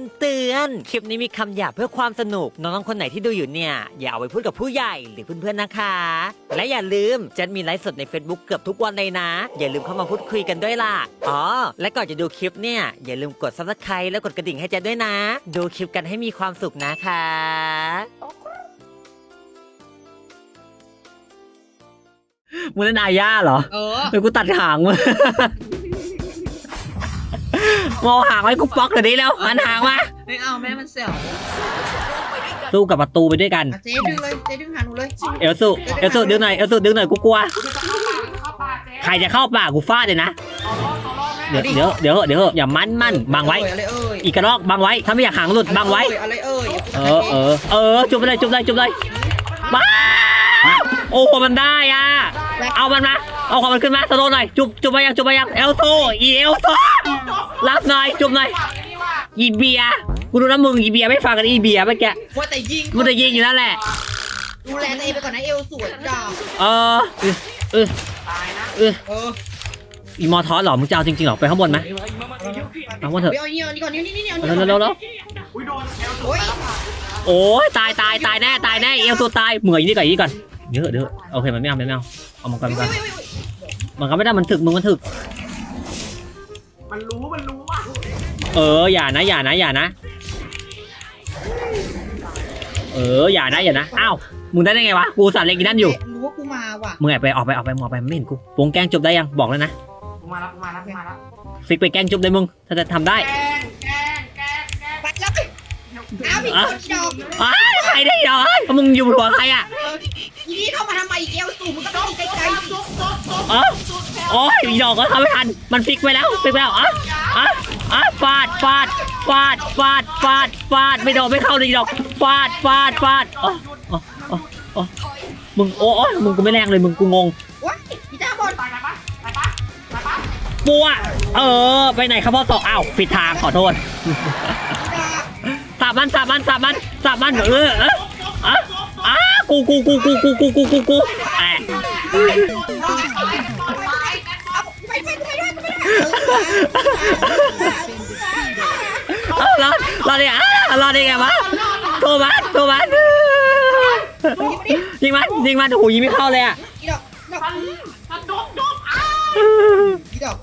ำเตือน คลิปนี้มีคำหยาบเพื่อความสนุก น้องๆคนไหนที่ดูอยู่เนี่ย อย่าเอาไปพูดกับผู้ใหญ่หรือเพื่อนๆนะคะ และอย่าลืมจันมีไลฟ์สดใน Facebook เกือบทุกวันเลยนะ อย่าลืมเข้ามาพูดคุยกันด้วยล่ะ อ๋อ และก่อนจะดูคลิปเนี่ย อย่าลืมกด subscribe และกดกระดิ่งให้เจันด้วยนะ ดูคลิปกันให้มีความสุขนะคะมึงเล่นอาญาเหรอเออ เดี๋ยวกูตัดหางมึง มองหางไว้กูป๊อกเดี๋ยวนี้แล้วหันหางมาไม่เอาแม่มันเสียวสู้กับประตูไปด้วยกัน อะเจ๊ดึงเลยเจ๊ดึงหาหนูเลยเอลซูเอลซูดึงหน่อยเอลซูดึงหน่อยกูกลัวใครจะเข้าป่ากูฟาดเลยนะเดี๋ยวเดี๋ยวเดี๋ยวเดี๋ยวอย่ามั่นมั่นบังไว้ อะไรเอ่ยอีกกระรอกบังไว้ถ้าไม่อยากหางหลุดบังไว้ อะไรเอ่ยเออเออเออจุบไปเลยจุบเลยจุบเลยบ้าโอ้มันได้อะเอามันมาเอาของมันขึ้นมาสโลว์หน่อยจุบจุบไปยังจุบไปยังเอลซูอีเอลซู รับหน่อยจุบหน่อยอีเบียร์กูรู้นะมึงอีเบียร์ไม่ฟังกันอีเบียร์เมื่อกี้ว่าแต่ยิงมันจะยิงอยู่นั่นแหละ ดูแลตัวเองไปก่อนนะเอวสวยจ้าเออเออเออเออเอออีมอทอสเหรอมึงจะเอาจริงๆเหรอไปข้างบนไหมเอาข้างบนเถอะเดี๋ยวเอานี่เอานี่ก่อนนี่นี่นี่เอาเร็วนี่เร็วเร็วโอ้ยโอ้ยตายตายตายแน่ตายแน่เอวตัวตายเหมือนนี่ก่อนนี่ก่อนเยอะเด้อโอเคมันไม่เอามันไม่เอาเอามันก่อนมันก่อนมันก็ไม่ได้มันถึกมึงมันถึก มันรู้มันรู้ว่าเอออย่านะอย่านะอย่านะ เอออย่านะอย่านะอ้าวมึงได้ได้ไงวะกูสัตว์เล็กอีนั่นอยู่รู้ว่ากูมาว่ะมึงแอบไปออกไปออกไปมึงออกไปมึงไม่เห็นกูวงแกล้งจบได้ยังบอกแล้วนะกูมาแล้วกูมาแล้วกูมาแล้วฟิกไปแกล้งจบได้มึงถ้าจะทำได้แกล้งแกล้งแกล้งแกล้งไปแล้วอ้าวมีคนดอกอ้ายใครได้เหรอมึงอยู่บนหัวใครอะทีนี้เข้ามาทำไมอีกเอวสูงมึงก็ต้องไกลๆจุ๊บจุ๊บจุ๊บเออ โอ้ยอีดอกก็ทำไม่ทัน มันฟิกไปแล้วฟิกไปแล้วอะอะอะฟาดฟาดฟาดฟาดฟาดฟาดไม่โดนไม่เข้าเลยอีดอกฟาดฟาดฟาดอ๋ออ๋ออ๋ออ๋อมึงโอ้ยมึงกูไม่แรงเลยมึงกูงงว้ายพี่จ้าบอลตายปะตายปะตายปะปัวเออ ไปไหนครับพ่อสองอ้าวผิดทางขอโทษจ้าสาบมันสาบมันสาบมันสาบมันเออเอออะอะกูกูกูกูกูกูกูกูกูแอะ เอารอดรอดได้ไงอะรอดได้ไงวะโทมัสโทมัสยิงมันยิงมันโอ้โหยิงไม่เข้าเลยอะอีดอกดอกมันมันจุ๊บจุ๊บอ้าอีดอก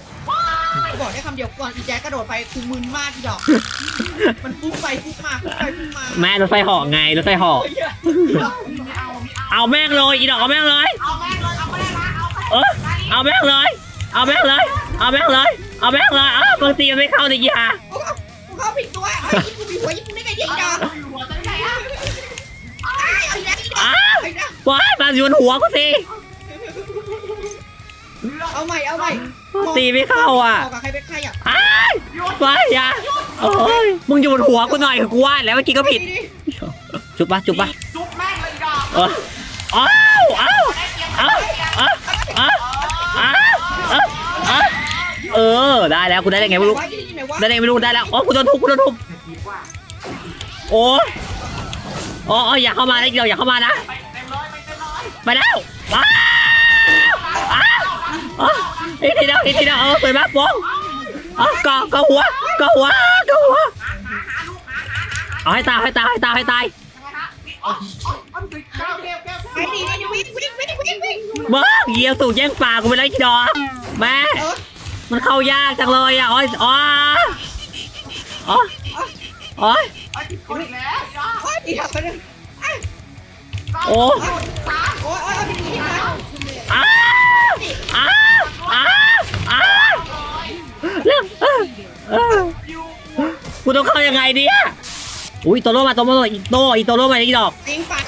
บอกได้คำเดียวก่อนอีแจ๊กกระโดดไปกูมึนมากอีดอก มันฟุ้งไปฟุ้งมาฟุ้งไปฟุ้งมาแม่รถไฟเหาะไงรถไฟเหาะไม่เอาไม่เอาเอาแม่งเลยอีดอกเอาแม่งเลยเอาแม่งเลยเอาแม่งละเอาเออเอาแม่งเลย เอาแม่งเลย เอาแม่งเลย เอาแม่งเลยอ้าวบางทีมันไม่เข้าในยีหากูเข้าผิดตัวไอ้ยิงกูมีหัวยิงกูได้ไงยิงดอกหัวตั้งใจอะไอ้ไอ้แจ๊กอีดอกอ้าวไอ้นะว้ายมาอยู่บนหัวกูสิเอาใหม่เอาใหม่ตีไม่เข้าอะบอกกับใครเป็นใครอะอ้ายว้ายอย่าโอ้ยมึงอยู่บนหัวกูหน่อยกูว่าแล้วเมื่อกี้ก็ผิด จุบปะจุบปะจุ๊บแม่งเลยดอกเอออ้าวอ้าวได้เตรียมอ้าวอ้าว เออ ได้แล้วกูได้ได้ไงไม่รู้ ได้ได้ไงไม่รู้ได้แล้วอ๋อกูโดนทุบกูโดนทุบโอ้ยอ๋ออ๋อย่าเข้ามานะเดี๋ยวอย่าเข้ามานะไปเต็มร้อยไปเต็มร้อยไปแล้วว้าวอีกทีเดียวอีกทีเดียวเออสวยมากโป้งเออก่อก่อหัวก่อหัวก่อหัวเอาให้ตายให้ตายให้ตายให้ตายอ๋ออ๋อติดแก้วแก้วแก้วไอ้ดีไอ้วิ่งเบิ้งเยียวสู่แย่งป่ากูไปเลยอีดอแม่ มันเข้ายากจังเลยอะโอ้ยอ๋ออ๋ออ๋อไอ้ติดคนอีกแล้วดอกโอ้ยอีดอกเลยโอ้สามโอ้ยโอ้ยเอาดีๆนะอ้าวอ้าวอ้าวอ้าวเรื่องเออเออยูกูต้องเข้ายังไงดีอะอุ้ยโตโร่มาโตโร่อีโตอีโตโร่มาอีดอกจริงปะ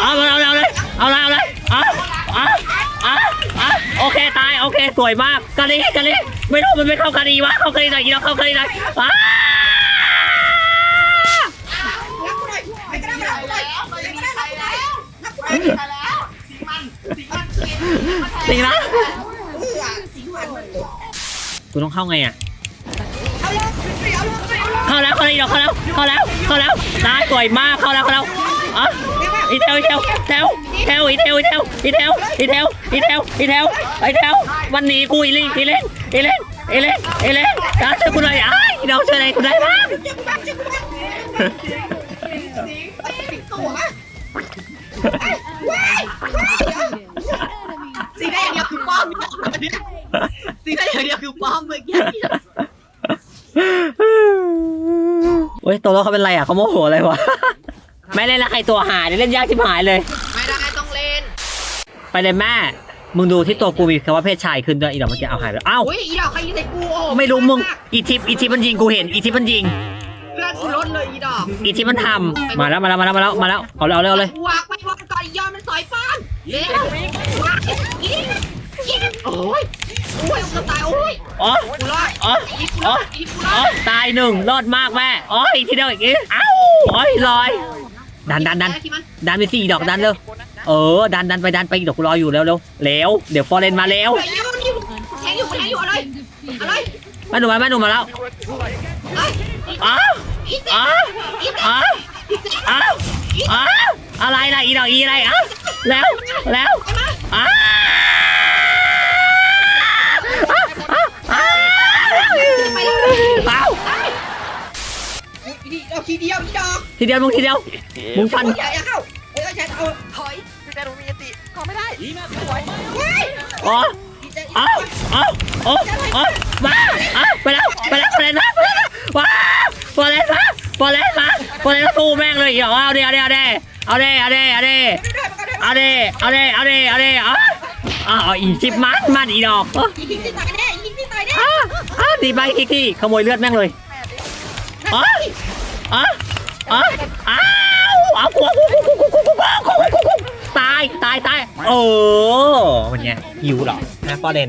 เอาเอาเอาเลยเอาเลยเอาเลย เคสวยมากกะลีกะลีไม่รู้มันไม่เข้ากะลีวะเข้ากะลีหน่อยอีเราเข้ากะลีหน่อยอ้าจริงนะกูต้องเข้าไงอะเข้าแล้วเข้าแล้วเข้าแล้วเข้าแล้วเข้าแล้วได้สวยมากเข้าแล้วเข้าแล้วอ๋อ อีเทลอีเทลเทลเทลอีเทลอีเทลอีเทลอีเทลอีเทลอีเทลไอเทลวันนี้กูอีเลิงอีเล่นอีเล่นเอเล็กเอเล็กน้องช่วยกูหน่อยอ้ายน้องช่วยอะไรกูได้บ้างสีได้อย่างเดียวคือป้อมสีได้อย่างเดียวคือป้อมเมื่อกี้โอ้ยตัวเราเขาเป็นไรอะเขาโมโหอะไรวะ ไม่เล่นละใครตัวหายเล่นยากชิบหายเลย ไม่ได้ต้องเล่น ไปเลยแม่ มึงดูที่ตัวกูมีคำว่าเพศชายขึ้นด้วยอีดอกเมื่อกี้เอาหายไปแล้วอ้าวอุ้ยอีดอกใครยิงใส่กูโอ้ไม่รู้มึงอีทิปอีทิปมันยิงกูเห็นอีทิปมันยิงเพื่อนกูลดเลยอีดอกอีทิปมันทำมาแล้วมาแล้วมาแล้วมาแล้วมาแล้วเอาเลยเอาเลยเอาเลยวางไปวางก่อนยอมมันสอยป้อนเร็วยิงยิงโอ้ยโอ้ยกูตายโอ้ยอ๋อกูรอดอ๋ออีกูรอดอีกูรอ๋ออดตายหนึ่งรอดมากแม่อ๋ออีกทีเดียวอีกอีกเอ้าโอ้ยลอย ดันดันดันที่มันดันไปสี่ดอกดันเร็วเออ ดันดันไปดันไปอีกดอกกูรออยู่เร็วเร็วเร็วเดี๋ยวฟอร์เรนมาเร็วเฮ้ยยิงมันยิงแทงอยู่แทงอยู่อะไรอะไรแม่หนูมาแม่หนูมาแล้วไอ้อ้าวอีเจ๊อ้าวอีเจ๊อ้าวอ้าวอ้าวอะไรล่ะอีดอกอีอะไรอ้าวแล้วแล้วมาอ้าวอ้าวอ้าว ทีเดียวอีดอกทีเดียวมึงทีเดียวมึงฟันอย่าอย่าเข้าเอ้ยอย่าเอาถอยพี่แต่หนูมีอติก็ไม่ได้เฮ้ยอ๋ออีเจ๊อ้าวอ้าวอ้าวอ้าวมาอ้าวไปแล้วไปแล้วไปแล้วนะไปแล้วนะว้าวฟอร์เรนมาฟอร์เรนมาฟอร์เรนสู้แม่งเลยอีกเอาเดี๋ยวเอาเดี๋ยวเอาเดี๋ยวเอาเดี๋ยวเอาเดี๋ยวเอาเดี๋ยวไม่ได้ไม่ได้เอาเดเอาเดเอาเดเอาเดอะเอาอีจิบมันมันอีดอกอะอีทิ้งที่ตายแน่อีทิ้งที่ตายแน่อะอะดีไปคิกที่ขโมยเลือดแม่งเลยอะอะ อะอ้าวกูกูกูกูกูกูกูกูกูกูตายตายตายเออมันไงหิวเหรอนะฟอเดน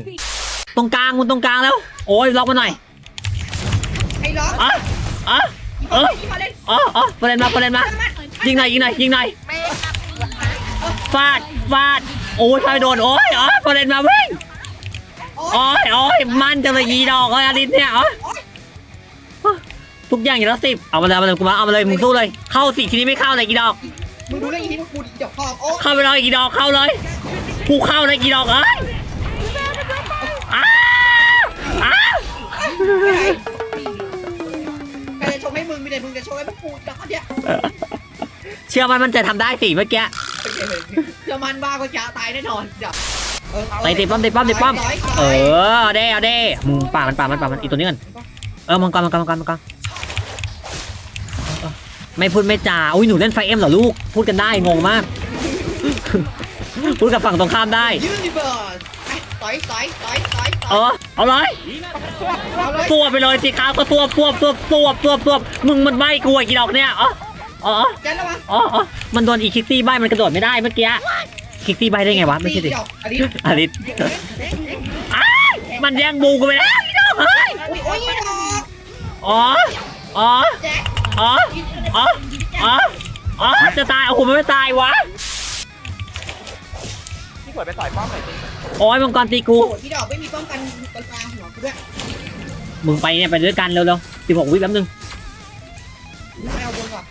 ตรงกลางมึงตรงกลางแล้ว โอ้ยล็อกมาหน่อยไอ้ล็อกอะอะเอออ๋ออ๋อเดนมาฟอเดนมายิงหน่อยยิงหน่อยยิงหน่อยฟาดฟาดโอ้ยไฟโดนโอ้ยอ๋อฟอเดนมาวิ่งโอ้ยโอ้ยมันจะเลยยีดอกเลยอาริสเนี่ยอ๋อ ทุกอย่างอย่างละสิบเอามาเลยเอามาเลยกูมาเอามาเลยมึงสู้เลย เข้าสิทีนี้ไม่เข้าเลยอีดอก มึงดูเรื่องอีทิ้งกูเดี๋ยวพอโอ้เข้าไปเลยอีดอกเข้าเลยกูเข้าเลยอีดอกเอ้ยอ้าวอ้าวใครจะชงให้มึงมีแต่มึงจะชงให้พวกกูดอกเนี่ยเชื่อมันมันจะทำได้สิเมื่อกี้ เดี๋ยวมันบ้าก็จะตายแน่นอนเดี๋ยวไปติดป้อมติดป้อมติดป้อม เออเอาด้เอาด้มึงป่ามันป่ามันป่ามันอีตัวนี้กันเออมังกรมังกรมังกรมังกร ไม่พูดไม่จาอุ้ยหนูเล่นไฟเอ็มเหรอลูก พูดกันได้งงมาก พูดกับฝั่งตรงข้ามได้ยูนิเวิร์สต่อยต่อยต่อยต่อยเออเอาเลยเอาเลยตัวไปเลยสิครับก็ตัวตัวตัวตัวตัวตัวมึงมันใบกูอีกดอกเนี่ยอ๋ออ๋อยันแล้ววะอ๋ออ๋อมันโดนอีคิกซี่ใบมันกระโดดไม่ได้เมื่อกี้คิกซี่ใบได้ไงวะไม่ใช่ดิอันนี้อลิสอ้ายมันแย่งบูกูไปแล้วอีดอกเฮ้ยโอ้ยโอ้ยดอกอ๋ออ๋อแจ็ค อ๋อ อ๋อ อ๋อ อ๋อ จะตายโอ้โหมันไม่ตายวะ พี่ขวดไปต่อยป้อมหน่อยสิโอ้ยมังกรตีกู โอ้ที่ดอกไม่มีป้องกันตรงกลางหัวกูด้วยมึงไปเนี่ยไปด้วยกันเร็วๆสิบหกวิแป๊บนึง ไม่เอาบนก่อน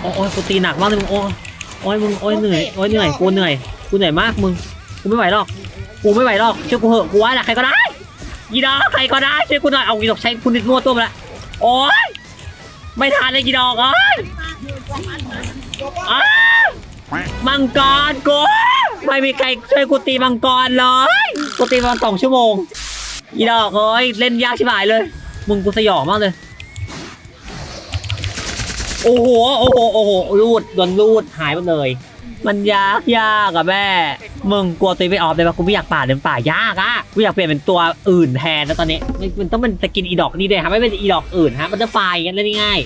โอ้ยกูตีหนักมากเลยมึงโอ้ยโอ้ยมึงโอ้ยเหนื่อยโอ้ยเหนื่อยกูเหนื่อยกูเหนื่อยมากมึงกูไม่ไหวหรอกกูไม่ไหวหรอกช่วยกูเหอะกูว่าแหละใครก็ได้ยีดอกใครก็ได้ช่วยกูหน่อยเอายีดอกใช้คุณนิดมั่วตัวไปละโอ้ย ไม่ทานเลยยีดอกเอ้ยตัวป้องอ้ามังกรกูไม่มีใครช่วยกูตีมังกรเลยกูตีมาสองชั่วโมงยีดอกเอ้ยเล่นยากชิบหายเลย มึงกูสยองมากเลย โอ้โห โอ้โห โอ้โหรูดโดนรูดหายหมดเลย มันยากยากอะแม่ มึงกลัวตัวเองไม่ออฟเลยปะกูไม่อยากป่าเดินป่ายากอะกูอยากเปลี่ยนเป็นตัวอื่นแทนแล้วตอนนี้ มันมันต้องเป็นสกินอีดอกนี่ด้วยฮะไม่เป็นอีดอกอื่นฮะ มันจะไฟล์กันเล่นง่าย